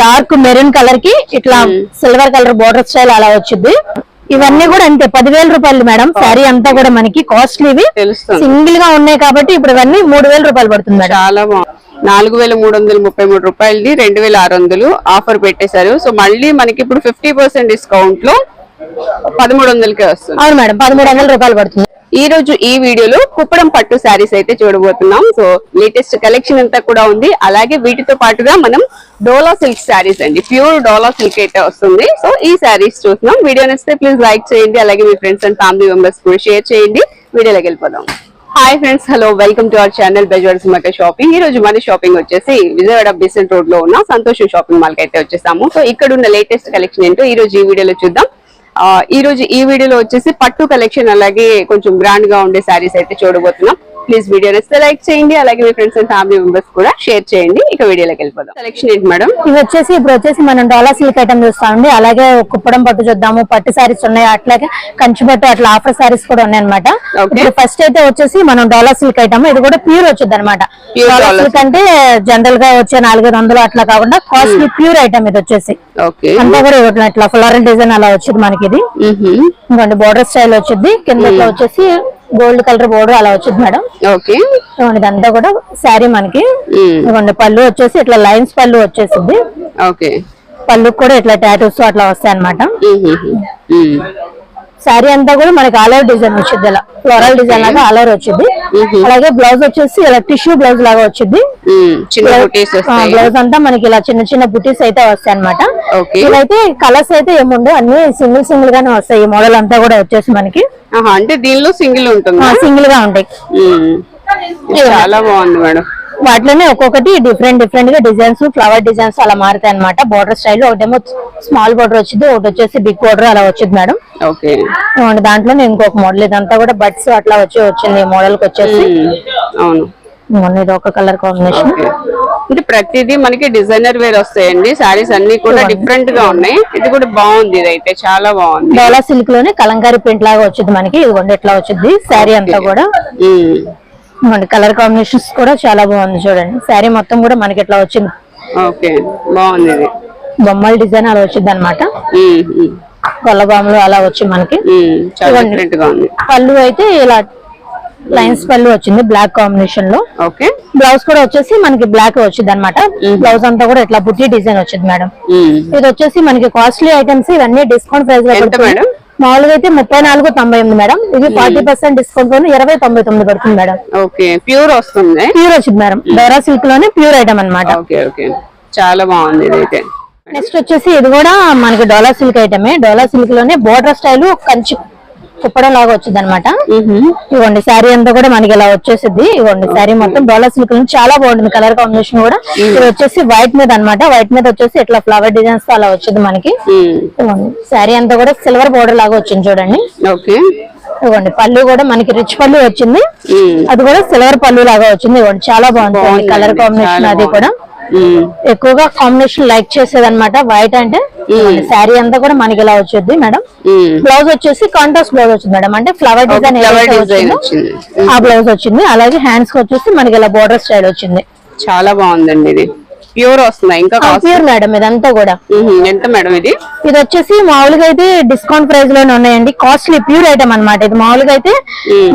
Dark maroon కలర్కి ఇట్లా silver colour border style అలా వచ్చింది ఇవన్నీ కూడా అంతే పదివేల రూపాయలు మేడం. శారీ అంతా కూడా మనకి కాస్ట్లీవి తెలుస్తుంది. సింగిల్గా ఉన్నాయి కాబట్టి ఇప్పుడు ఇవన్నీ మూడు వేల రూపాయలు పడుతుంది మేడం. చాలా నాలుగు వేల మూడు వందల ముప్పై మూడు రూపాయలది రెండు వేల ఆరు వందలు ఆఫర్ పెట్టేశారు. సో మళ్ళీ మనకి ఇప్పుడు ఫిఫ్టీ పర్సెంట్ డిస్కౌంట్లో పదమూడు వందలకే వస్తుంది. అవును మేడం పదమూడు వందల రూపాయలు పడుతుంది. ఈ రోజు ఈ వీడియోలో కుప్పడం పట్టు శారీస్ అయితే చూడబోతున్నాం. సో లేటెస్ట్ కలెక్షన్ అంతా కూడా ఉంది. అలాగే వీటితో పాటుగా మనం డోలా సిల్క్ శారీస్ అండి. ప్యూర్ డోలా సిల్క్ అయితే వస్తుంది. సో ఈ శారీస్ చూస్తున్నాం. వీడియో నచ్చితే ప్లీజ్ లైక్ చేయండి. అలాగే మీ ఫ్రెండ్స్ అండ్ ఫ్యామిలీ మెంబర్స్ కూడా షేర్ చేయండి. వీడియోలోకి వెళ్ళిపోదాం. Hi friends. Hello. Welcome to our channel Bezawada Sumaka shopping. ఈ రోజు మన షాపింగ్ వచ్చేసి విజయవాడ బిసెంట్ రోడ్లో ఉన్న సంతోషం షాపింగ్ మాల్కి అయితే వచ్చేసాము. సో ఇక్కడ ఉన్న లేటెస్ట్ కలెక్షన్ ఏంటో ఈ రోజు ఈ వీడియోలో చూద్దాం. ఈ రోజు ఈ వీడియోలో వచ్చేసి పట్టు కలెక్షన్ అలాగే కొంచెం గ్రాండ్గా ఉండే శారీస్ అయితే చూడబోతున్నాం. ప్లీజ్ వీడియో నచ్చితే లైక్ చేయండి అలాగే మీ ఫ్రెండ్స్ అండ్ ఫ్యామిలీ మెంబర్స్ కూడా షేర్ చేయండి. ఇక వీడియోలోకి వెళ్ళిపోదాం. కలెక్షన్ ఏంటి మేడం? ఇవి వచ్చేసి ఇప్పుడు వచ్చేసి మనం డాలా సిల్క్ ఐటమ్ చూస్తామండి. అలాగే కుప్పడం పట్టు చూద్దాము పట్టు సారీస్ ఉన్నాయి. అట్లాగే కంచి పట్టు అట్లా ఆఫర్ సారీస్ కూడా ఉన్నాయి అనమాట ఫస్ట్ అయితే వచ్చేసి మనం డాలా సిల్క్ ఐటమ్ ఇది కూడా ప్యూర్ వచ్చింది అనమాట డాలా సిల్క్ అంటే జనరల్గా వచ్చే నాలుగైదు వందలు అట్లా కాకుండా కాస్ట్లీ ప్యూర్ ఐటమ్ ఇది వచ్చేసి. అంతా కూడా ఇవ్వట్లేదు ఇట్లా ఫ్లోరల్ డిజైన్ అలా వచ్చింది మనకి ఇది. ఇంకోండి బోర్డర్ స్టైల్ వచ్చింది. కింద ఇట్లా వచ్చేసి గోల్డ్ కలర్ బోర్డర్ అలా వచ్చింది మేడం. ఓకే. ఇదంతా కూడా శారీ మనకి పళ్ళు వచ్చేసి ఇట్లా లైన్స్ పళ్ళు వచ్చేసింది. ఓకే. పళ్ళు కూడా ఇట్లా టాటూస్ అట్లా వస్తాయి అనమాట శారీ అంతా కూడా మనకి ఆల్ ఓవర్ డిజైన్ వచ్చింది ఇలా. ఫ్లోరల్ డిజైన్ లాగా ఆల్ ఓవర్ వచ్చింది. అలాగే బ్లౌజ్ వచ్చేసి ఇలా టిష్యూ బ్లౌజ్ లాగా వచ్చింది. బ్లౌజ్ అంతా మనకి ఇలా చిన్న చిన్న బుటీస్ అయితే వస్తాయి అనమాట ఇవైతే కలర్స్ అయితే ఏముండవు. అన్ని సింగిల్ సింగిల్ గానే వస్తాయి. ఈ మోడల్ అంతా కూడా వచ్చేసి మనకి. అంటే దీనిలో సింగిల్ ఉంటుంది. సింగిల్గా ఉంటాయి. చాలా బాగుంది మేడం. వాటిలోనే ఒక్కొక్కటి డిఫరెంట్ డిఫరెంట్గా డిజైన్స్ ఫ్లవర్ డిజైన్స్ అలా మారుతాయి అనమాట బోర్డర్ స్టైల్ ఒకటేమో స్మాల్ బోర్డర్ వచ్చింది ఒకటి వచ్చేసి బిగ్ బోర్డర్ అలా వచ్చింది మేడం. ఓకే. ఇదిగోండి దాంట్లో ఇంకొక మోడల్ ఇదంతా కూడా బడ్స్ అట్లా వచ్చి వచ్చింది మోడల్కి వచ్చేసి. అవును. ఇది ఒక కలర్ కాంబినేషన్. అంటే ప్రతిదీ మనకి డిజైనర్ వేర్ వస్తాయండి. సారీస్ అన్ని కూడా డిఫరెంట్గా ఉన్నాయి. ఇది కూడా బాగుంది ఇది అయితే చాలా బాగుంది. డోలా సిల్క్లోనే కలంకారీ ప్రింట్ లాగా వచ్చింది మనకి. ఇదిగోండి ఇట్లా వచ్చింది. శారీ అంతా కూడా. ఇదిగోండి కలర్ కాంబినేషన్స్ కూడా చాలా బాగుంది చూడండి. శారీ మొత్తం కూడా మనకి ఇట్లా వచ్చింది. ఓకే బాగుంది ఇది. బొమ్మల డిజైన్ అలా వచ్చింది అనమాట కొల్లబాములు అలా వచ్చి మనకి. పళ్ళు అయితే ఇలా లైన్స్ పళ్ళు వచ్చింది బ్లాక్ కాంబినేషన్లో. ఓకే. బ్లౌజ్ కూడా వచ్చేసి మనకి బ్లాక్ వచ్చింది అనమాట బ్లౌజ్ అంతా కూడా ఇట్లా బుట్టి డిజైన్ వచ్చింది మేడం. ఇది వచ్చేసి మనకి కాస్ట్లీ ఐటమ్స్ ఇవన్నీ డిస్కౌంట్ ప్రైస్లో. మేడం? మామూలుగా అయితే ముప్పై నాలుగు తొంభై ఎనిమిది మేడం. ఇది ఫార్టీ పర్సెంట్ డిస్కౌంట్లోనే ఇరవై తొంభై తొమ్మిది పడుతుంది మేడం. ఓకే ప్యూర్ వస్తుంది. ప్యూర్ వచ్చింది మేడం. డోరా సిల్క్లోనే ప్యూర్ ఐటమ్ ఓకే చాలా బాగుంది ఇది అయితే నెక్స్ట్ వచ్చేసి ఇది కూడా మనకి డోలా సిల్క్ ఐటమే డోలా సిల్క్లోనే బోర్డర్ స్టైల్ కంచి కుప్పడం లాగా వచ్చింది అనమాట ఇవ్వండి శారీ అంతా కూడా మనకి ఇలా వచ్చేసింది ఇవ్వండి శారీ మొత్తం డోలా సిల్క్ చాలా బాగుంటుంది కలర్ కాంబినేషన్ కూడా. ఇది వచ్చేసి వైట్ మీద అన్నమాట. వైట్ మీద వచ్చేసి ఇట్లా ఫ్లవర్ డిజైన్స్ అలా వచ్చింది మనకి. శారీ అంతా కూడా సిల్వర్ బోర్డర్ లాగా వచ్చింది చూడండి. ఓకే. ఇవ్వండి పళ్ళు కూడా మనకి రిచ్ పళ్ళు వచ్చింది. అది కూడా సిల్వర్ పళ్ళు లాగా వచ్చింది. ఇవ్వండి చాలా బాగుంది. బాగుందండి, కలర్ కాంబినేషన్ అది కూడా. ఎక్కువగా కాంబినేషన్ లైక్ చేసేది అనమాట వైట్ అంటే శారీ అంతా కూడా మనకి ఇలా వచ్చేది మేడం. బ్లౌజ్ వచ్చేసి కాంట్రాస్ట్ బ్లౌజ్ వచ్చింది మేడం. అంటే ఫ్లవర్ డిజైన్ ఆ బ్లౌజ్ వచ్చింది. అలాగే హ్యాండ్స్కి వచ్చేసి మనకి ఇలా బోర్డర్ స్టైల్ వచ్చింది. చాలా బాగుందండి ఇది. ప్యూర్ వస్తుంది? ఇంకా ప్యూర్ మేడం ఇదంతా కూడా. ఎంత మేడం ఇది? ఇది వచ్చేసి మామూలుగా అయితే డిస్కౌంట్ ప్రైస్లోనే ఉన్నాయండి. కాస్ట్లీ ప్యూర్ ఐటమ్ అన్నమాట. ఇది మామూలుగా అయితే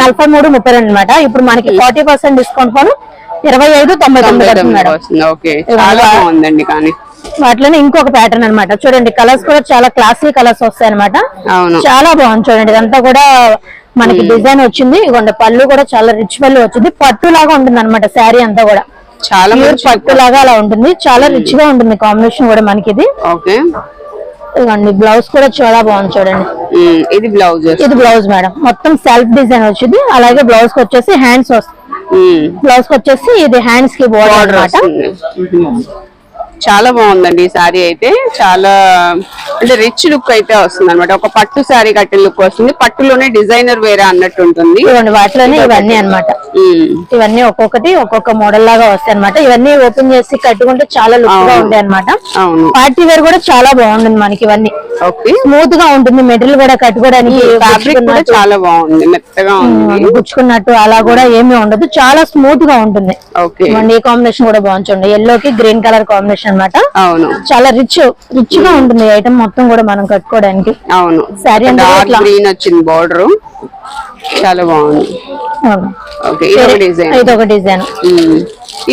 నలభై మూడు ముప్పై రెండు అనమాట ఇప్పుడు మనకి ఫార్టీ పర్సెంట్ డిస్కౌంట్ పోను ఇరవై ఐదు తొంభై తొమ్మిది మేడం. చాలా బాగుందండి కానీ. వాటిలోనే ఇంకొక ప్యాటర్న్ అన్నమాట. చూడండి కలర్స్ కూడా చాలా క్లాసీ కలర్స్ వస్తాయి అనమాట చాలా బాగుంది చూడండి ఇదంతా కూడా మనకి డిజైన్ వచ్చింది. ఇదిగోండి పళ్ళు కూడా చాలా రిచ్ పళ్ళు వచ్చింది. పట్టు లాగా ఉంటుంది అనమాట శారీ అంతా కూడా. చాలా పట్టు లాగా అలా ఉంటుంది. చాలా రిచ్గా ఉంటుంది కాంబినేషన్ కూడా మనకి ఇది ఇదిగోండి బ్లౌజ్ కూడా చాలా బాగుంది చూడండి. ఇది బ్లౌజ్ ఇది బ్లౌజ్ మేడం. మొత్తం సెల్ఫ్ డిజైన్ వచ్చింది. అలాగే బ్లౌజ్కి వచ్చేసి హ్యాండ్స్ వస్తాయి బ్లౌజ్కి వచ్చేసి ఇది హ్యాండ్స్కి బోర్డర్ అనమాట చాలా బాగుందండి ఈ సారీ అయితే. చాలా అంటే రిచ్ లుక్ అయితే వస్తుంది అనమాట ఒక పట్టు సారీ కట్టిన లుక్ వస్తుంది. పట్టులోనే డిజైనర్ వేరే అన్నట్టు ఉంటుంది. వాటిలోనే ఇవన్నీ అన్నమాట. ఉమ్, ఇవన్నీ ఒక్కొక్కటి ఒక్కొక్క మోడల్ లాగా వస్తాయి అనమాట ఇవన్నీ ఓపెన్ చేసి కట్టుకుంటే చాలా లుక్గా ఉంటాయి అనమాట పార్టీ వేర్ కూడా చాలా బాగుంటుంది మనకి ఇవన్నీ. స్మూత్గా ఉంటుంది. మెటీరియల్ కూడా కట్టుకోవడానికి ఫ్యాబ్రిక్ కూడా చాలా బాగుంది. మెత్తగా ఉంది. గుచ్చుకున్నట్టు అలా కూడా ఏమీ ఉండదు. చాలా స్మూత్గా ఉంటుంది ఈ కాంబినేషన్ కూడా బాగుంటుంది ఎల్లో కి గ్రీన్ కలర్ కాంబినేషన్ అన్నమాట. అవును. చాలా రిచ్ రిచ్గా ఉంటుంది ఐటమ్ మొత్తం కూడా మనం కట్టుకోవడానికి. అవును. ఇట్లా. గ్రీన్ వచ్చింది బార్డర్ చాలా బాగుంది. ఇది ఒక డిజైన్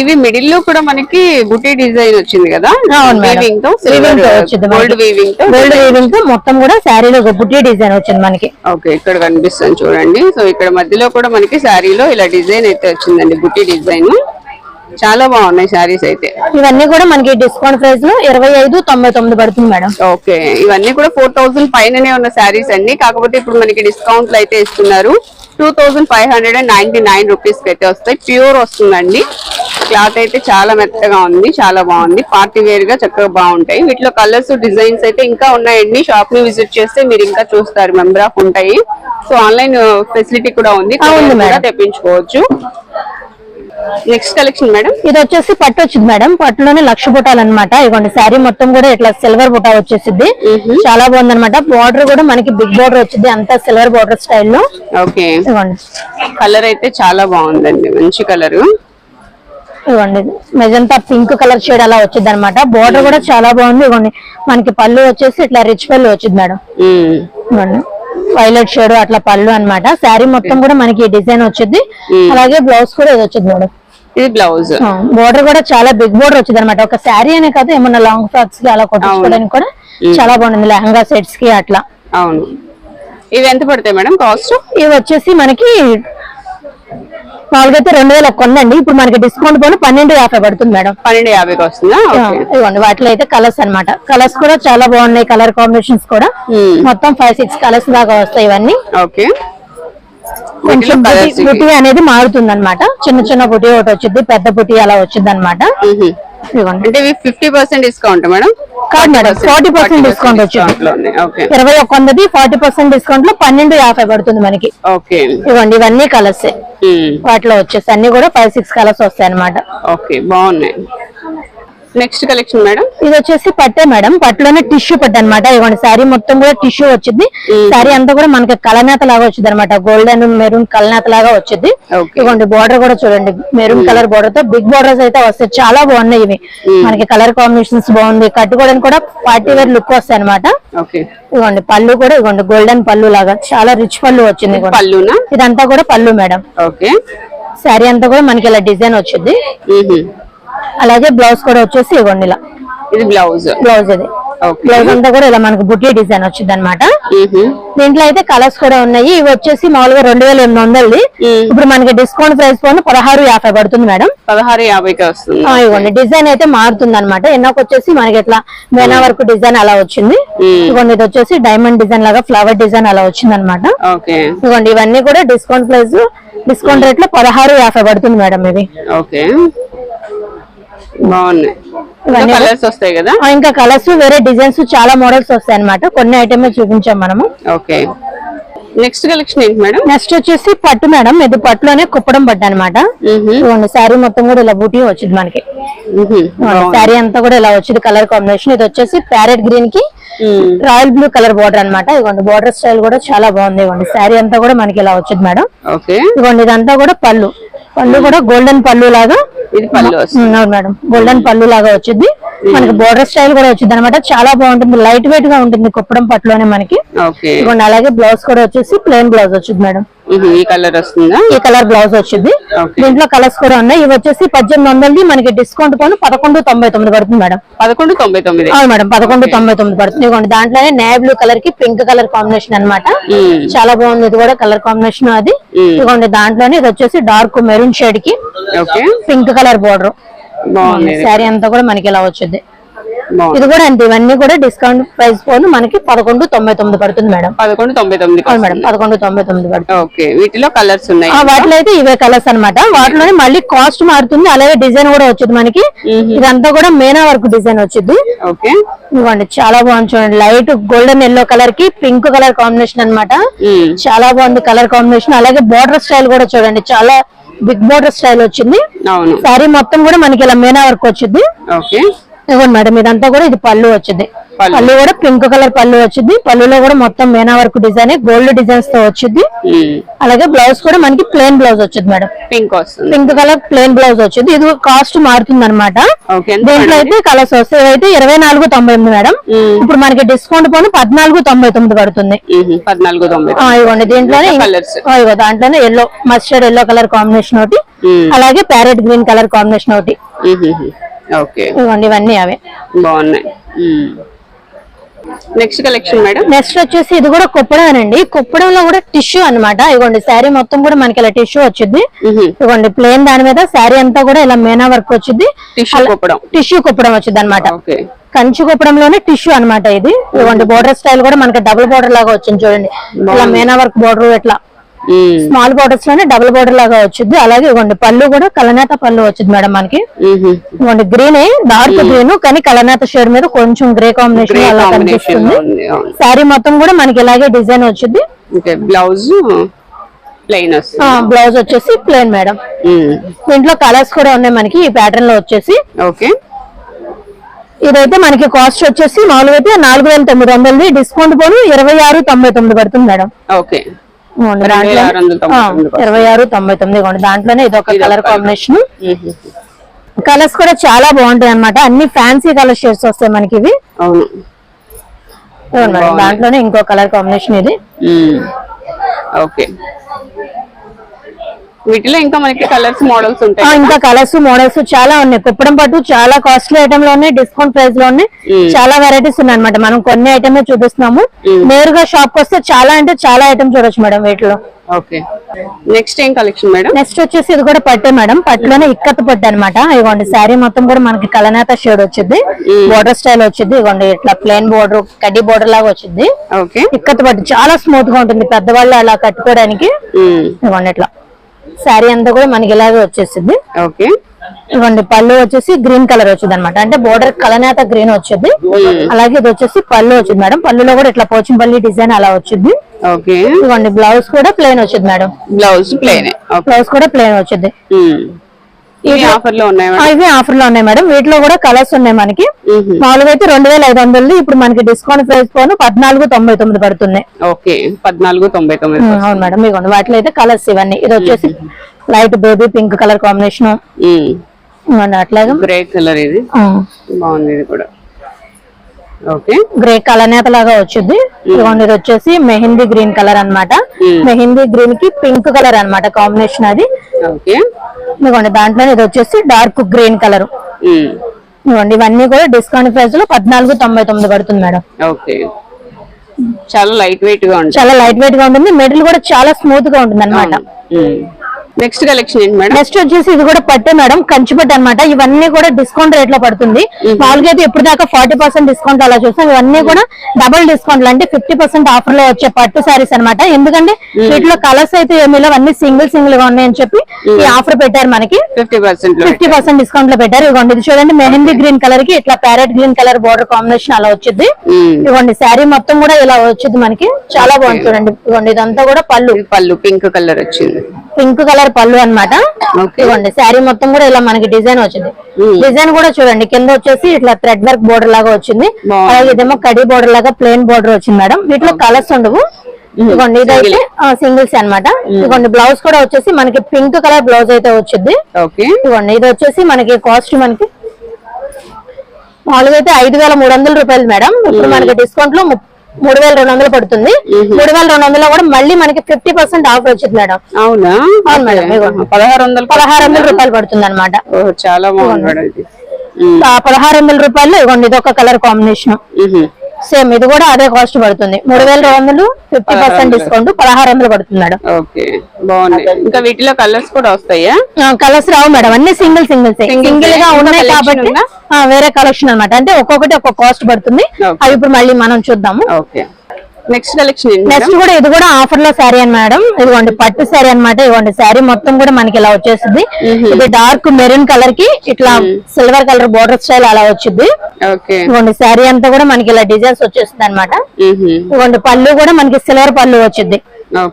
ఇవి మిడిల్లో కూడా మనకి బుటీ డిజైన్ వచ్చింది కదా? వీవింగ్తో వీవింగ్తో వచ్చింది గోల్డ్ వీవింగ్తో. గోల్డ్ వీవింగ్తో మొత్తం కూడా శారీలో ఒక బుట్టి డిజైన్ వచ్చింది మనకి. ఓకే ఇక్కడ కనిపిస్తుంది చూడండి. సో ఇక్కడ మధ్యలో కూడా మనకి శారీలో ఇలా డిజైన్ అయితే వచ్చిందండి బుట్టి డిజైన్. చాలా బాగున్నాయి శారీస్ అయితే. ఇవన్నీ కూడా మనకి డిస్కౌంట్ ప్రైస్లో ఇరవై ఐదు తొంభై తొమ్మిది పడుతుంది మేడం. ఓకే ఇవన్నీ కూడా ఫోర్ థౌసండ్ పైననే ఉన్న శారీస్ అండి. కాకపోతే ఇప్పుడు మనకి డిస్కౌంట్లు అయితే ఇస్తున్నారు. Two thousand five hundred and ninety nine రూపీస్కి అయితే వస్తాయి. ప్యూర్ వస్తుందండి. క్లాత్ అయితే చాలా మెత్తగా ఉంది చాలా బాగుంది. పార్టీ వేర్గా చక్కగా బాగుంటాయి. వీటిలో కలర్స్ డిజైన్స్ అయితే ఇంకా ఉన్నాయండి. షాప్ని విజిట్ చేస్తే మీరు ఇంకా చూస్తారు మెంబర్ ఆఫ్ ఉంటాయి. సో ఆన్లైన్ ఫెసిలిటీ కూడా ఉంది. తెప్పించుకోవచ్చు. Next collection madam. ఇది వచ్చేసి పట్టు వచ్చింది మేడం. పట్టులోనే లక్ష బుటాలు అనమాట ఇవ్వండి శారీ మొత్తం కూడా ఇట్లా సిల్వర్ బుటా వచ్చేసింది చాలా బాగుంది అనమాట బార్డర్ కూడా మనకి బిగ్ బార్డర్ వచ్చింది అంతా సిల్వర్ బార్డర్ స్టైల్లో. ఓకే. కలర్ అయితే చాలా బాగుందండి. మంచి కలర్. ఇవ్వండి. మెజంతా పింక్ కలర్ షేడ్ అలా వచ్చింది అనమాట బార్డర్ కూడా చాలా బాగుంది. ఇవ్వండి. మనకి పళ్ళు వచ్చేసి ఇట్లా రిచ్ పళ్ళు వచ్చింది మేడం. ఇవ్వండి. వైలెట్ షేడ్ అట్లా పళ్ళు అన్నమాట. శారీ మొత్తం కూడా మనకి డిజైన్ వచ్చింది. అలాగే బ్లౌజ్ కూడా ఇది వచ్చింది మేడం. ఇది బ్లౌజ్ బోర్డర్ కూడా చాలా బిగ్ బోర్డర్ వచ్చింది అనమాట ఒక శారీ అనే కాదు ఏమన్నా లాంగ్ ఫ్రాక్స్కి అలా కొట్టించుకోవడానికి కూడా చాలా బాగుంది. లెహంగా సెట్స్కి అట్లా. అవును. ఇవి ఎంత పడతాయి మేడం? కాస్ట్ ఇవి వచ్చేసి మనకి మామూలుగా అయితే రెండు వేల కొందండి ఇప్పుడు మనకి డిస్కౌంట్ పోను పన్నెండు యాభై పడుతుంది మేడం. పన్నెండు యాభైకి వస్తుందా? ఇవ్వండి. వాటిలో అయితే కలర్స్ అన్నమాట. కలర్స్ కూడా చాలా బాగున్నాయి. కలర్ కాంబినేషన్స్ కూడా. మొత్తం ఫైవ్ సిక్స్ కలర్స్ దాకా వస్తాయి ఇవన్నీ. ఓకే. కొంచెం. బుటీ అనేది మారుతుంది అనమాట చిన్న చిన్న బుటీ ఒకటి వచ్చింది పెద్ద బుటీ అలా వచ్చింది అనమాట అంటే ఫిఫ్టీ పర్సెంట్ డిస్కౌంట్ మేడం? కాదు మేడం ఫార్టీ పర్సెంట్ డిస్కౌంట్ వచ్చింది. ఇరవై ఒక్క వందది ఫార్టీ పర్సెంట్ డిస్కౌంట్లో పన్నెండు యాభై పడుతుంది మనకి. ఓకే. ఇవ్వండి ఇవన్నీ కలర్స్ వాటిలో వచ్చేసి అన్ని కూడా ఫైవ్ సిక్స్ కలర్స్ వస్తాయి అనమాట ఓకే బాగున్నాయి. నెక్స్ట్ కలెక్షన్ మేడం ఇది వచ్చేసి పట్టే మేడం పట్టులోనే టిష్యూ పట్టు అనమాట ఇవ్వండి శారీ మొత్తం కూడా టిష్యూ వచ్చింది. శారీ అంతా కూడా మనకి కలనేత లాగా వచ్చింది అనమాట గోల్డెన్ మెరూన్ కలనేత లాగా వచ్చింది. ఇవ్వండి బోర్డర్ కూడా చూడండి. మెరూన్ కలర్ బోర్డర్తో బిగ్ బోర్డర్స్ అయితే వస్తాయి. చాలా బాగున్నాయి ఇవి. మనకి కలర్ కాంబినేషన్స్ బాగుంది. కట్టుకోవడానికి కూడా పార్టీ వేర్ లుక్ వస్తాయి అనమాట ఇవ్వండి పళ్ళు కూడా ఇవ్వండి గోల్డెన్ పళ్ళు లాగా. చాలా రిచ్ పళ్ళు వచ్చింది. పళ్ళునా? ఇదంతా కూడా పళ్ళు మేడం ఓకే శారీ అంతా కూడా మనకి ఇలా డిజైన్ వచ్చింది. అలాగే బ్లౌజ్ కూడా వచ్చేసి ఇవ్వండి ఇలా. ఇది బ్లౌజ్. బ్లౌజ్ ఇది. బ్లౌజ్ అంతా కూడా ఇలా మనకి బుట్టి డిజైన్ వచ్చింది అనమాట దీంట్లో అయితే కలర్స్ కూడా ఉన్నాయి. ఇవి వచ్చేసి మామూలుగా రెండు వేల ఎనిమిది వందలది. ఇప్పుడు మనకి డిస్కౌంట్ ప్రైస్ పోను పదహారు యాభై పడుతుంది మేడం. పదహారు యాభైకి వస్తుంది. ఆ, ఇవ్వండి. డిజైన్ అయితే మారుతుంది అనమాట ఎన్నోకి వచ్చేసి మనకి ఇట్లా మేనా వర్క్ డిజైన్ అలా వచ్చింది. ఇవ్వండి ఇది వచ్చేసి డైమండ్ డిజైన్ లాగా ఫ్లవర్ డిజైన్ అలా వచ్చింది అనమాట ఇవ్వండి ఇవన్నీ కూడా డిస్కౌంట్ ప్రైస్ డిస్కౌంట్ రేట్లో పదహారు యాభై పడుతుంది మేడం ఇవి. ఓకే. బాగున్నాయి. కలర్స్ వస్తాయి కదా? ఇంకా కలర్స్ వేరే డిజైన్స్ చాలా మోడల్స్ వస్తాయి అనమాట కొన్ని ఐటమే చూపించాం మనము. ఓకే. నెక్స్ట్ కలెక్షన్ ఏంటి మేడం? నెక్స్ట్ వచ్చేసి పట్టు మేడం. ఇది పట్టులోనే కుప్పడం పట్టు అనమాట ఇవ్వండి శారీ మొత్తం కూడా ఇలా బూటీ వచ్చింది మనకి. శారీ అంతా కూడా ఇలా వచ్చింది కలర్ కాంబినేషన్ ఇది వచ్చేసి ప్యారెట్ గ్రీన్కి రాయల్ బ్లూ కలర్ బార్డర్ అన్నమాట. ఇవ్వండి బార్డర్ స్టైల్ కూడా చాలా బాగుంది. ఇవ్వండి శారీ అంతా కూడా మనకి ఇలా వచ్చింది మేడం. ఇవ్వండి ఇదంతా కూడా పళ్ళు. పళ్ళు కూడా గోల్డెన్ పళ్ళు లాగా ఇది పళ్ళు అవును మేడం. గోల్డెన్ పళ్ళు లాగా వచ్చింది. మనకి బోర్డర్ స్టైల్ కూడా వచ్చింది అనమాట చాలా బాగుంటుంది. లైట్ వెయిట్గా ఉంటుంది కుప్పడం పట్టులోనే మనకి. అలాగే బ్లౌజ్ కూడా వచ్చేసి ప్లెయిన్ బ్లౌజ్ వచ్చింది మేడం. ఈ కలర్ వస్తుందా? ఈ కలర్ బ్లౌజ్ వచ్చింది. దీంట్లో కలర్స్ కూడా ఉన్నాయి. ఇవి వచ్చేసి పద్దెనిమిది వందలది మనకి డిస్కౌంట్ పోను పదకొండు తొంభై తొమ్మిది పడుతుంది మేడం. పదకొండు తొంభై తొమ్మిది. అవును మేడం పదకొండు తొంభై తొమ్మిది పడుతుంది. ఇవ్వండి దాంట్లోనే నేవీ బ్లూ కలర్కి పింక్ కలర్ కాంబినేషన్ అన్నమాట. మ్మ్. చాలా బాగుంది. ఇది కూడా కలర్ కాంబినేషన్ అది. ఇవ్వండి దాంట్లోనే ఇది వచ్చేసి డార్క్ మెరూన్ షేడ్కి పింక్ కలర్ బోర్డర్. శారీ అంతా కూడా మనకి ఇలా వచ్చింది? ఇది కూడా అంతే ఇవన్నీ కూడా డిస్కౌంట్ ప్రైస్ పోను మనకి పదకొండు తొంభై తొమ్మిది పడుతుంది మేడం. పదకొండు తొంభై తొమ్మిది మేడం పదకొండు తొంభై తొమ్మిది పడుతుంది. వీటిలో కలర్స్ ఉన్నాయి. వాటిలో అయితే ఇవే కలర్స్ అన్నమాట. వాటిలోనే మళ్ళీ కాస్ట్ మారుతుంది అలాగే డిజైన్ కూడా వచ్చింది మనకి. ఇదంతా కూడా మేనా వర్క్ డిజైన్ వచ్చింది. ఓకే. ఇవ్వండి చాలా బాగుంది చూడండి. లైట్ గోల్డెన్ ఎల్లో కలర్కి పింక్ కలర్ కాంబినేషన్ అన్నమాట. మ్మ్. చాలా బాగుంది కలర్ కాంబినేషన్ అలాగే బోర్డర్ స్టైల్ కూడా చూడండి చాలా బిగ్ బోర్డర్ స్టైల్ వచ్చింది. శారీ మొత్తం కూడా మనకి ఇలా మేనా వర్క్ వచ్చింది. ఇవ్వండి మేడం ఇదంతా కూడా ఇది పళ్ళు వచ్చింది. పళ్ళు. కూడా పింక్ కలర్ పళ్ళు వచ్చింది. పళ్ళులో కూడా మొత్తం మేనా వర్క్ డిజైన్ గోల్డ్ డిజైన్స్తో వచ్చింది. అలాగే బ్లౌజ్ కూడా మనకి ప్లెయిన్ బ్లౌజ్ వచ్చింది మేడం. పింక్ వస్తుంది. పింక్ కలర్ ప్లెయిన్ బ్లౌజ్ వచ్చింది. ఇది కాస్ట్ మారుతుంది అనమాట దీంట్లో అయితే కలర్స్ వస్తాయి. ఇవైతే ఇరవై నాలుగు తొంభై ఎనిమిది మేడం. ఇప్పుడు మనకి డిస్కౌంట్ పోను పద్నాలుగు తొంభై తొమ్మిది పడుతుంది. పద్నాలుగు తొంభై ఇవ్వండి. దీంట్లోనే ఇగో దాంట్లోనే yellow mustard yellow colour combination ఒకటి. అలాగే ప్యారెట్ గ్రీన్ కలర్ కాంబినేషన్ ఒకటి. ఓకే. ఇవ్వండి ఇవన్నీ అవే. బాగున్నాయి. నెక్స్ట్ కలెక్షన్ మేడం నెక్స్ట్ వచ్చేసి ఇది కూడా కుప్పడమేనండి కుప్పడంలో కూడా టిష్యూ అన్నమాట. ఇవ్వండి శారీ మొత్తం కూడా మనకి ఇలా టిష్యూ వచ్చింది ఇవ్వండి ప్లేన్ దాని మీద శారీ అంతా కూడా ఇలా మేనా వర్క్ వచ్చింది టిష్యూ కుప్పడం. టిష్యూ కుప్పడం వచ్చింది అనమాట కంచి కుప్పడంలోనే టిష్యూ అన్నమాట ఇది. ఇవ్వండి బోర్డర్ స్టైల్ కూడా మనకి డబుల్ బోర్డర్ లాగా వచ్చింది చూడండి. ఇలా మేనా వర్క్ బోర్డర్ ఇట్లా. స్మాల్ బోర్డర్స్లోనే డబుల్ బోర్డర్ లాగా వచ్చింది. అలాగే ఇవ్వండి పళ్ళు కూడా కలనేత పళ్ళు వచ్చింది మేడం మనకి. ఇవ్వండి గ్రీన్ డార్క్ గ్రీన్ కానీ కలనేత షేడ్ మీద కొంచెం గ్రే కాంబినేషన్ అలా కనిపిస్తుంది. శారీ మొత్తం కూడా మనకి ఇలాగే డిజైన్ వచ్చింది. బ్లౌజ్ ప్లెయిన్ బ్లౌజ్ వచ్చేసి ప్లేన్ మేడం. దీంట్లో కలర్స్ కూడా ఉన్నాయి మనకి ఈ ప్యాటర్న్లో వచ్చేసి. ఓకే. ఇదైతే మనకి కాస్ట్ వచ్చేసి మామూలుగా అయితే నాలుగు వేల తొమ్మిది వందలది. డిస్కౌంట్ పోను ఇరవై ఆరు తొంభై తొమ్మిది పడుతుంది మేడం. ఓకే. ఇరవై ఆరు తొంభై తొమ్మిది ఇవ్వండి. దాంట్లోనే ఇది ఒక కలర్ కాంబినేషన్. కలర్స్ కూడా చాలా బాగుంటాయి అన్నమాట. అన్ని ఫ్యాన్సీ కలర్ షేడ్స్ వస్తాయి మనకి ఇవి. దాంట్లోనే ఇంకో కలర్ కాంబినేషన్ ఇది. ఓకే. వీటిలో ఇంకా మనకి కలర్స్ మోడల్స్ ఉంటాయి. ఇంకా కలర్స్ మోడల్స్ చాలా ఉన్నాయి. కుప్పడం పట్టు చాలా కాస్ట్లీ ఐటమ్లో ఉన్నాయి డిస్కౌంట్ ప్రైస్లో ఉన్నాయి. చాలా వెరైటీస్ ఉన్నాయి అనమాట మనం కొన్ని ఐటమే చూపిస్తున్నాము. నేరుగా షాప్కి వస్తే చాలా అంటే చాలా ఐటమ్ చూడొచ్చు మేడం వీటిలో. ఓకే. నెక్స్ట్ ఏం కలెక్షన్ మేడం? నెక్స్ట్ వచ్చేసి ఇది కూడా పట్టే మేడం. పట్టులోనే ఇక్కత్ పట్టు అనమాట ఇవ్వండి శారీ మొత్తం కూడా మనకి కలనేత షేడ్ వచ్చింది. బోర్డర్ స్టైల్ వచ్చింది. ఇవ్వండి ఇట్లా ప్లెయిన్ బోర్డర్ కడ్డీ బోర్డర్ లాగా వచ్చింది. ఇక్కత్ పట్టు చాలా స్మూత్గా ఉంటుంది. పెద్దవాళ్ళు అలా కట్టుకోవడానికి. ఇవ్వండి ఇట్లా. శారీ అంతా కూడా మనకి ఇలాగే వచ్చేసింది. ఓకే. ఇవ్వండి పళ్ళు వచ్చేసి గ్రీన్ కలర్ వచ్చింది అనమాట అంటే బోర్డర్ కలనేత గ్రీన్ వచ్చింది. అలాగే ఇది వచ్చేసి పళ్ళు వచ్చింది మేడం. పళ్ళులో కూడా ఇట్లా పోచంపల్లి డిజైన్ అలా వచ్చింది. ఇవ్వండి బ్లౌజ్ కూడా ప్లెయిన్ వచ్చింది మేడం. బ్లౌజ్ ప్లెయిన్ బ్లౌజ్ కూడా ప్లెయిన్ వచ్చింది. ఆఫర్లో ఉన్నాయి ఇవి ఆఫర్లో ఉన్నాయి మేడం. వీటిలో కూడా కలర్స్ ఉన్నాయి మనకి. మ్మ్. మామూలుగా అయితే రెండు వేల ఐదు వందలు ఇప్పుడు మనకి డిస్కౌంట్ ప్రైస్ పోను పద్నాలుగు తొంభై తొమ్మిది పడుతుంది ఓకే పద్నాలుగు తొంభై తొమ్మిది అవును మేడం. ఇవ్వండి వాటిలో అయితే కలర్స్ ఇవన్నీ. ఇది వచ్చేసి light baby pink colour combination. అట్లాగే. గ్రే కలర్ ఇది. బాగుంది ఇది కూడా. గ్రే కలర్ నేత లాగా వచ్చింది. ఇదిగోండి ఇది వచ్చేసి మెహందీ గ్రీన్ కలర్ అన్నమాట. మ్మ్. మెహందీ గ్రీన్కి పింక్ కలర్ అన్నమాట కాంబినేషన్ అది. ఓకే ఇదిగోండి దాంట్లో ఇది వచ్చేసి డార్క్ గ్రీన్ కలర్. మ్మ్. ఇవ్వండి ఇవన్నీ కూడా డిస్కౌంట్ ప్రైస్లో పద్నాలుగు తొంభై తొమ్మిది పడుతుంది మేడం ఓకే చాలా లైట్ వెయిట్గా ఉంటుంది. చాలా లైట్ వెయిట్గా ఉంటుంది. మెటీరియల్ కూడా చాలా స్మూత్గా ఉంటుంది అనమాట నెక్స్ట్ కలెక్షన్ ఏంటి మేడం నెక్స్ట్ వచ్చేసి ఇది కూడా పట్టే మేడం కంచి పట్టు అనమాట ఇవన్నీ కూడా డిస్కౌంట్ రేట్లో పడుతుంది. మామూలుగా అయితే ఇప్పుడు దాకా ఫార్టీ పర్సెంట్ డిస్కౌంట్ అలా చూస్తాం ఇవన్నీ కూడా డబుల్ డిస్కౌంట్ అంటే ఫిఫ్టీ పర్సెంట్ ఆఫర్లో వచ్చే పట్టు సారీస్ అన్నమాట. ఎందుకంటే వీటిలో కలర్స్ అయితే ఏమీ లేవు. అన్ని సింగిల్ సింగిల్గా ఉన్నాయని చెప్పి ఈ ఆఫర్ పెట్టారు మనకి. ఫిఫ్టీ పర్సెంట్ డిస్కౌంట్లో పెట్టారు. ఇవ్వండి ఇది చూడండి మెహందీ గ్రీన్ కలర్కి ఇట్లా parrot green colour border combination అలా వచ్చింది. ఇవ్వండి శారీ మొత్తం కూడా ఇలా వచ్చింది మనకి. చాలా బాగుంది చూడండి. ఇవ్వండి ఇదంతా కూడా పళ్ళు. పళ్ళు పింక్ కలర్ వచ్చింది. పింక్ కలర్ పళ్ళు అన్నమాట. ఓకే. ఇవ్వండి. శారీ మొత్తం కూడా ఇలా మనకి డిజైన్ వచ్చింది. డిజైన్ కూడా చూడండి. కింద వచ్చేసి ఇట్లా థ్రెడ్ వర్క్ బోర్డర్ లాగా వచ్చింది. అలాగే ఇదేమో కడి బోర్డర్ లాగా ప్లెయిన్ బోర్డర్ వచ్చింది మేడం. వీటిలో కలర్స్ ఉండవు. ఇదిగోండి ఇదైతే సింగిల్స్ అన్నమాట. ఇదిగోండి బ్లౌజ్ కూడా వచ్చేసి మనకి పింక్ కలర్ బ్లౌజ్ అయితే వచ్చింది. ఓకే. ఇదిగోండి ఇది వచ్చేసి మనకి కాస్ట్ మనకి మామూలుగా అయితే ఐదు వేల మూడు వందల రూపాయలు మేడం. ఇప్పుడు మనకి డిస్కౌంట్లో మూడు వేల రెండు వందలు పడుతుంది. మూడు వేల రెండు వందలు కూడా మళ్ళీ మనకి ఫిఫ్టీ పర్సెంట్ ఆఫర్ వచ్చింది మేడం అవునా? అవును మేడం. పదహారు వందలు పదహారు వందల రూపాయలు పడుతుంది అనమాట చాలా బాగుంది. పదహారు వందల రూపాయలు ఇదిగోండి ఇది ఒక కలర్ కాంబినేషన్. సేమ్ ఇది కూడా అదే కాస్ట్ పడుతుంది. మూడు వేల రెండు వందలు ఫిఫ్టీ పర్సెంట్ డిస్కౌంట్ పదహారు వందలు పడుతుంది మేడం. ఓకే బాగుంది. ఇంకా వీటిలో కలర్స్ కూడా వస్తాయా? కలర్స్ రావు మేడం. అన్ని సింగిల్ సింగిల్ సింగిల్గా ఉన్నాయి కాబట్టి వేరే కలెక్షన్ అన్నమాట. అంటే ఒక్కొక్కటి ఒక్కొక్క కాస్ట్ పడుతుంది. అవి ఇప్పుడు మళ్ళీ మనం చూద్దాము. ఓకే. నెక్స్ట్ కలెక్షన్ నెక్స్ట్ కూడా ఇది కూడా ఆఫర్లో శారీ అని మేడం ఇదిగోండి పట్టు శారీ అన్నమాట. ఇదిగోండి శారీ మొత్తం కూడా మనకి ఇలా వచ్చేసింది ఇది డార్క్ మెరూన్ కలర్కి ఇట్లా సిల్వర్ కలర్ బోర్డర్ స్టైల్ అలా వచ్చింది ఇదిగోండి శారీ అంతా కూడా మనకి ఇలా డిజైన్స్ వచ్చేసింది అనమాట. ఇదిగోండి పళ్ళు కూడా మనకి సిల్వర్ పళ్ళు వచ్చింది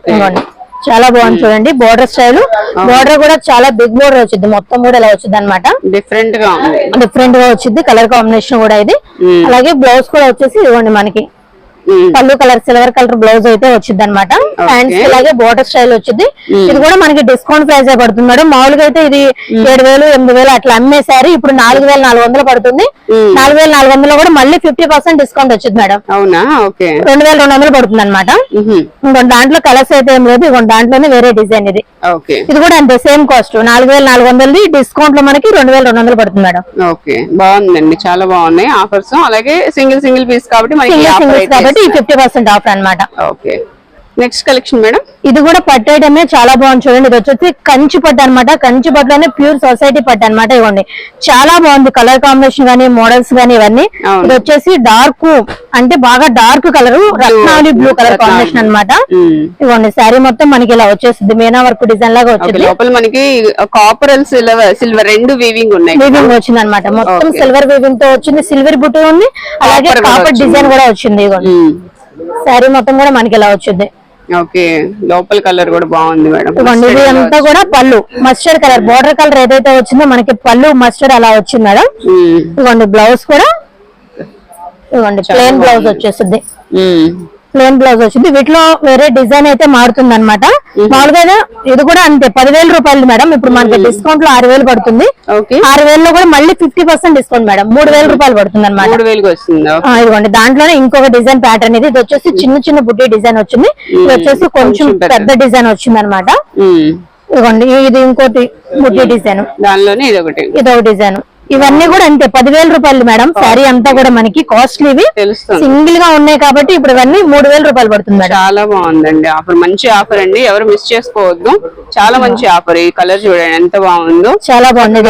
ఇదిగోండి చాలా బాగుంది చూడండి బోర్డర్ స్టైల్ బోర్డర్ కూడా చాలా బిగ్ బోర్డర్ వచ్చింది మొత్తం కూడా ఇలా వచ్చింది అనమాట డిఫరెంట్గా డిఫరెంట్గా వచ్చింది కలర్ కాంబినేషన్ కూడా ఇది. అలాగే బ్లౌజ్ కూడా వచ్చేసి ఇదిగోండి మనకి. పళ్ళు కలర్ సిల్వర్ కలర్ బ్లౌజ్ అయితే వచ్చింది అనమాట హ్యాండ్స్ అలాగే బోర్డర్ స్టైల్ వచ్చింది. ఇది కూడా మనకి డిస్కౌంట్ ప్రైస్ పడుతుంది మేడం. మామూలుగా అయితే ఇది ఏడు వేలు ఎనిమిది వేలు అట్లా అమ్మేసారు ఇప్పుడు నాలుగు వేల నాలుగు వందలు పడుతుంది. మ్మ్. నాలుగు వేల నాలుగు వందలు కూడా మళ్ళీ ఫిఫ్టీ పర్సెంట్ డిస్కౌంట్ వచ్చింది మేడం. అవునా? ఓకే రెండు వేల రెండు వందలు పడుతుంది అనమాట దాంట్లో కలర్స్ అయితే ఏం లేదు. దాంట్లోనే వేరే డిజైన్ ఇది. ఇది కూడా అంతే సేమ్ కాస్ట్ నాలుగు వేల నాలుగు వందలది డిస్కౌంట్లో మనకి రెండు వేల రెండు వందలు పడుతుంది మేడం. ఓకే బాగుందండి. చాలా బాగున్నాయి ఆఫర్స్. అలాగే సింగిల్ సింగిల్ పీస్ కాబట్టి కాబట్టి ఫిఫ్టీ పర్సెంట్ ఆఫర్ అన్నమాట. ఓకే నెక్స్ట్ కలెక్షన్ మేడం ఇది కూడా పట్టు ఐటమే చాలా బాగుంది చూడండి. ఇది వచ్చేసి కంచి పట్టు అనమాట కంచి పట్టులోనే ప్యూర్ సొసైటీ పట్టు అనమాట ఇవ్వండి. చాలా బాగుంది కలర్ కాంబినేషన్ గానీ మోడల్స్ గానీ ఇవన్నీ. ఇది వచ్చేసి డార్క్ అంటే బాగా dark colour Ratnavali blue colour combination అన్నమాట. ఉమ్. ఇవ్వండి శారీ మొత్తం మనకి ఇలా వచ్చేసింది మీనా వర్క్ డిజైన్ లాగా వచ్చింది. లోపల మనకి కాపర్ సిల్వర్ సిల్వర్ రెండు వీవింగ్ ఉన్నాయి. వీవింగ్ వచ్చింది అనమాట మొత్తం. సిల్వర్ వీవింగ్తో వచ్చింది. సిల్వర్ బుట్టు ఉంది. అలాగే కాపర్. డిజైన్ కూడా వచ్చింది. ఉమ్. శారీ మొత్తం కూడా మనకి ఇలా వచ్చింది. ఓకే లోపల కలర్ కూడా బాగుంది మేడం. ఇది అంతా కూడా పళ్ళు. మస్టర్డ్ కలర్ బోర్డర్ కలర్ ఏదైతే వచ్చిందో మనకి పళ్ళు మస్టర్డ్ అలా వచ్చింది మేడం. ఉమ్. ఇదిగోండి బ్లౌజ్ కూడా. ఇదిగోండి ప్లెయిన్ బ్లౌజ్ వచ్చేసింది ఉమ్. ప్లెయిన్ బ్లౌజ్ వచ్చింది. వీటిలో వేరే డిజైన్ అయితే మారుతుంది అనమాట మామూలుగా ఇది కూడా అంతే. పదివేల రూపాయలు మేడం. ఇప్పుడు మనకి డిస్కౌంట్లో ఆరు వేలు పడుతుంది. ఆరు వేలలో కూడా మళ్ళీ ఫిఫ్టీ పర్సెంట్ డిస్కౌంట్ మేడం. మూడు వేల రూపాయలు పడుతుంది అనమాట. ఇదిగోండి. దాంట్లోనే ఇంకొక డిజైన్ ప్యాటర్న్ ఇది. ఇది వచ్చేసి చిన్న చిన్న బుట్టి డిజైన్ వచ్చింది. ఇది వచ్చేసి కొంచెం పెద్ద. డిజైన్ వచ్చింది అనమాట. ఇదిగోండి. ఇది ఇంకోటి బుట్టి డిజైన్. దానిలోనే ఇది ఒకటి ఇదొక డిజైన్. ఇవన్నీ కూడా అంతే పదివేల రూపాయలు మేడం. శారీ అంతా కూడా మనకి కాస్ట్లీ ఇవి తెలుస్తుంది. సింగిల్గా ఉన్నాయి కాబట్టి ఇప్పుడు ఇవన్నీ మూడు వేల రూపాయలు పడుతుంది చాలా బాగుందండి ఆఫర్. మంచి ఆఫర్ అండి. ఎవరు మిస్ చేసుకోవద్దు. చాలా మంచి ఆఫర్. ఈ కలర్ చూడండి ఎంత బాగుందో. చాలా బాగుంది.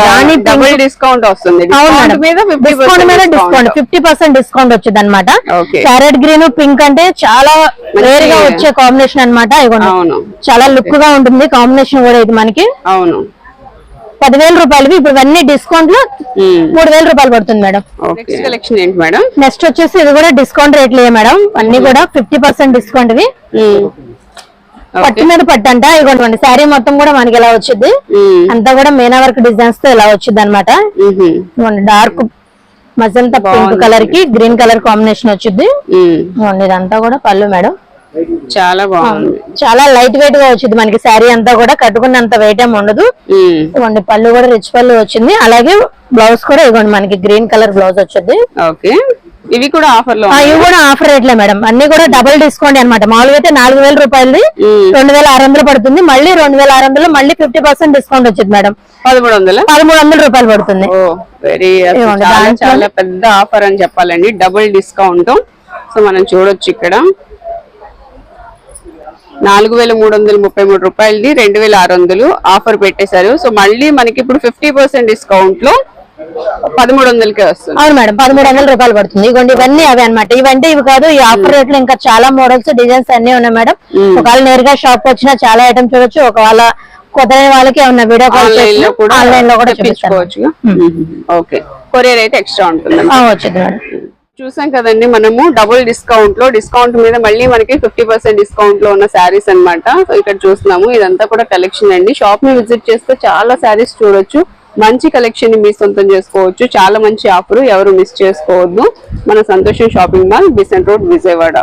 డబుల్ డిస్కౌంట్ వస్తుంది. Discount madam. మీద డిస్కౌంట్ మీద డిస్కౌంట్ ఫిఫ్టీ పర్సెంట్ డిస్కౌంట్ వచ్చింది అనమాట. క్యారెట్ గ్రీన్ పింక్ అంటే చాలా రేర్గా వచ్చే కాంబినేషన్ అనమాట చాలా లుక్గా ఉంటుంది. కాంబినేషన్ కూడా ఇది మనకి. అవును. పదివేల రూపాయలు ఇప్పుడు ఇవన్నీ డిస్కౌంట్లో. మూడు వేల రూపాయలు పడుతుంది మేడం. నెక్స్ట్ కలెక్షన్ ఏంటి మేడం? నెక్స్ట్ వచ్చేసి ఇది కూడా డిస్కౌంట్ రేట్లే మేడం. అన్ని కూడా ఫిఫ్టీ పర్సెంట్ డిస్కౌంట్ ఇవి. పట్టు మీద పట్టు అంట. ఇవ్వండి శారీ మొత్తం కూడా మనకి ఇలా వచ్చింది. అంతా కూడా మీనా వర్క్ డిజైన్స్తో ఇలా వచ్చింది అనమాట డార్క్ మజంతా పింక్ కలర్కి గ్రీన్ కలర్ కాంబినేషన్ వచ్చింది. ఇదంతా కూడా పళ్ళు మేడం. చాలా బాగుంది. చాలా లైట్ వెయిట్గా వచ్చింది మనకి శారీ అంతా కూడా. కట్టుకున్నంత వెయిట్ ఏమి ఉండదు. ఇవ్వండి పళ్ళు కూడా రిచ్ పళ్ళు వచ్చింది. అలాగే బ్లౌజ్ కూడా ఇవ్వండి మనకి గ్రీన్ కలర్ బ్లౌజ్ వచ్చింది. ఓకే. ఇవి కూడా ఆఫర్లో ఇవి కూడా ఆఫర్ రేట్లే మేడం. అన్ని కూడా డబుల్ డిస్కౌంట్ అన్నమాట. మామూలుగా అయితే నాలుగు వేల రూపాయలది. రెండు వేల ఆరు వందలు పడుతుంది. మళ్ళీ రెండు వేల ఆరు వందలు మళ్ళీ ఫిఫ్టీ పర్సెంట్ డిస్కౌంట్ వచ్చింది మేడం. పదమూడు వందల? పదమూడు వందల రూపాయలు పడుతుంది. వెరీ చాలా పెద్ద ఆఫర్ అని చెప్పాలండి. డబుల్ డిస్కౌంట్ సో మనం చూడొచ్చు ఇక్కడ. నాలుగు వేల మూడు వందల ముప్పై మూడు రూపాయలది రెండు వేల ఆరు వందలు ఆఫర్ పెట్టేశారు. సో మళ్ళీ మనకి ఇప్పుడు ఫిఫ్టీ పర్సెంట్ డిస్కౌంట్లో పదమూడు వందలకే వస్తుంది. అవును మేడం పదమూడు వందల రూపాయలు పడుతుంది. ఇవ్వండి ఇవన్నీ అవే అనమాట ఇవంటే ఇవి కాదు ఈ ఆఫర్ రేట్లు ఇంకా చాలా మోడల్స్ డిజైన్స్ అన్ని ఉన్నాయి మేడం. ఒకవేళ నేరుగా షాప్ వచ్చినా చాలా ఐటమ్ చూడొచ్చు ఒకవేళ కొత్త వాళ్ళకి ఏమన్నా వీడియో కాల్ ఆన్లైన్లో కూడా ఆన్లైన్లో కూడా చూపిస్తాను. తెప్పించుకోవచ్చు ఓకే. కొరియర్ అయితే ఎక్స్ట్రా ఉంటుంది. వచ్చింది మేడం. చూసాం కదండి మనము డబుల్ డిస్కౌంట్లో డిస్కౌంట్ మీద మళ్ళీ మనకి ఫిఫ్టీ పర్సెంట్ డిస్కౌంట్లో ఉన్న శారీస్ అన్నమాట. సో ఇక్కడ చూస్తున్నాము ఇదంతా కూడా కలెక్షన్ అండి. షాప్ని విజిట్ చేస్తే చాలా శారీస్ చూడొచ్చు. మంచి కలెక్షన్ని మీ సొంతం చేసుకోవచ్చు. చాలా మంచి ఆఫర్ ఎవరు మిస్ చేసుకోవద్దు. మన Santosham shopping mall Besant road Vijayawada.